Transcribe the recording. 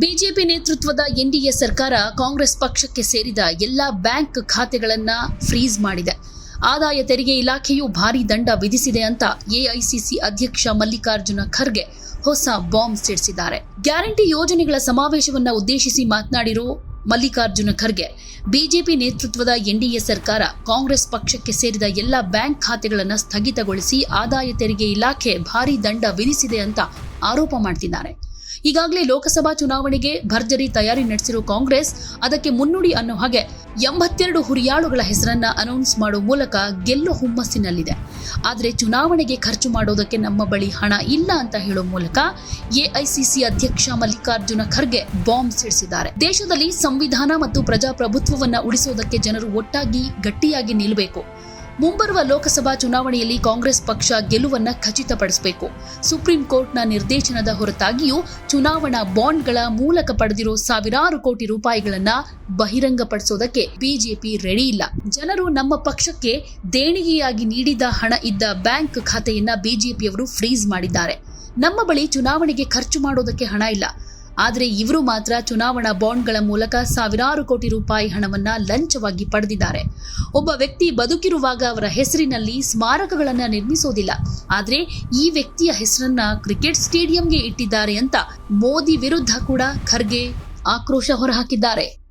BJP ನೇತೃತ್ವದ NDA ಸರ್ಕಾರ ಕಾಂಗ್ರೆಸ್ ಪಕ್ಷಕ್ಕೆ ಸೇರಿದ ಎಲ್ಲ ಬ್ಯಾಂಕ್ ಖಾತೆಗಳನ್ನು ಫ್ರೀಸ್ ಮಾಡಿದೆ. ಆದಾಯ ತೆರಿಗೆ ಇಲಾಖೆಯು ಭಾರಿ ದಂಡ ವಿಧಿಸಿದೆ ಅಂತ ಎಐಸಿಸಿ ಅಧ್ಯಕ್ಷ ಮಲ್ಲಿಕಾರ್ಜುನ ಖರ್ಗೆ ಹೊಸ ಬಾಂಬ್ ಸಿಡಿಸಿದ್ದಾರೆ. ಗ್ಯಾರಂಟಿ ಯೋಜನೆಗಳ ಸಮಾವೇಶವನ್ನು ಉದ್ದೇಶಿಸಿ ಮಾತನಾಡಿರೋ ಮಲ್ಲಿಕಾರ್ಜುನ ಖರ್ಗೆ, ಬಿಜೆಪಿ ನೇತೃತ್ವದ ಎನ್ಡಿಎ ಸರ್ಕಾರ ಕಾಂಗ್ರೆಸ್ ಪಕ್ಷಕ್ಕೆ ಸೇರಿದ ಎಲ್ಲ ಬ್ಯಾಂಕ್ ಖಾತೆಗಳನ್ನು ಸ್ಥಗಿತಗೊಳಿಸಿ ಆದಾಯ ತೆರಿಗೆ ಇಲಾಖೆ ಭಾರಿ ದಂಡ ವಿಧಿಸಿದೆ ಅಂತ ಆರೋಪ ಮಾಡ್ತಿದ್ದಾರೆ. ಈಗಾಗಲೇ ಲೋಕಸಭಾ ಚುನಾವಣೆಗೆ ಭರ್ಜರಿ ತಯಾರಿ ನಡೆಸಿರುವ ಕಾಂಗ್ರೆಸ್ ಅದಕ್ಕೆ ಮುನ್ನುಡಿ ಅನ್ನೋ ಹಾಗೆ ಎಂಬತ್ತೆರಡು ಹುರಿಯಾಳುಗಳ ಹೆಸರನ್ನ ಅನೌನ್ಸ್ ಮಾಡೋ ಮೂಲಕ ಗೆಲ್ಲೋ ಹುಮ್ಮಸ್ಸಿನಲ್ಲಿದೆ. ಆದರೆ ಚುನಾವಣೆಗೆ ಖರ್ಚು ಮಾಡೋದಕ್ಕೆ ನಮ್ಮ ಬಳಿ ಹಣ ಇಲ್ಲ ಅಂತ ಹೇಳೋ ಮೂಲಕ ಎಐಸಿಸಿ ಅಧ್ಯಕ್ಷ ಮಲ್ಲಿಕಾರ್ಜುನ ಖರ್ಗೆ ಬಾಂಬ್ ಸಿಡಿಸಿದ್ದಾರೆ. ದೇಶದಲ್ಲಿ ಸಂವಿಧಾನ ಮತ್ತು ಪ್ರಜಾಪ್ರಭುತ್ವವನ್ನ ಉಳಿಸೋದಕ್ಕೆ ಜನರು ಒಟ್ಟಾಗಿ ಗಟ್ಟಿಯಾಗಿ ನಿಲ್ಲಬೇಕು ಮುಂಬರುವ ಲೋಕಸಭಾ ಚುನಾವಣೆಯಲ್ಲಿ ಕಾಂಗ್ರೆಸ್ ಪಕ್ಷ ಗೆಲುವನ್ನ ಖಚಿತಪಡಿಸಬೇಕು. ಸುಪ್ರೀಂ ಕೋರ್ಟ್ನ ನಿರ್ದೇಶನದ ಹೊರತಾಗಿಯೂ ಚುನಾವಣಾ ಬಾಂಡ್ಗಳ ಮೂಲಕ ಪಡೆದಿರೋ ಸಾವಿರಾರು ಕೋಟಿ ರೂಪಾಯಿಗಳನ್ನ ಬಹಿರಂಗಪಡಿಸೋದಕ್ಕೆ ಬಿಜೆಪಿ ರೆಡಿ ಇಲ್ಲ. ಜನರು ನಮ್ಮ ಪಕ್ಷಕ್ಕೆ ದೇಣಿಗೆಯಾಗಿ ನೀಡಿದ ಹಣ ಇದ್ದ ಬ್ಯಾಂಕ್ ಖಾತೆಯನ್ನ ಬಿಜೆಪಿಯವರು ಫ್ರೀಸ್ ಮಾಡಿದ್ದಾರೆ. ನಮ್ಮ ಬಳಿ ಚುನಾವಣೆಗೆ ಖರ್ಚು ಮಾಡೋದಕ್ಕೆ ಹಣ ಇಲ್ಲ. ಆದರೆ ಇವರು ಮಾತ್ರ ಚುನಾವಣಾ ಬಾಂಡ್ಗಳ ಮೂಲಕ ಸಾವಿರಾರು ಕೋಟಿ ರೂಪಾಯಿ ಹಣವನ್ನು ಲಂಚವಾಗಿ ಪಡೆದಿದ್ದಾರೆ. ಒಬ್ಬ ವ್ಯಕ್ತಿ ಬದುಕಿರುವಾಗ ಅವರ ಹೆಸರಿನಲ್ಲಿ ಸ್ಮಾರಕಗಳನ್ನು ನಿರ್ಮಿಸೋದಿಲ್ಲ. ಆದರೆ ಈ ವ್ಯಕ್ತಿಯ ಹೆಸರನ್ನ ಕ್ರಿಕೆಟ್ ಸ್ಟೇಡಿಯಂಗೆ ಇಟ್ಟಿದ್ದಾರೆ ಅಂತ ಮೋದಿ ವಿರುದ್ಧ ಕೂಡ ಖರ್ಗೆ ಆಕ್ರೋಶ ಹೊರಹಾಕಿದ್ದಾರೆ.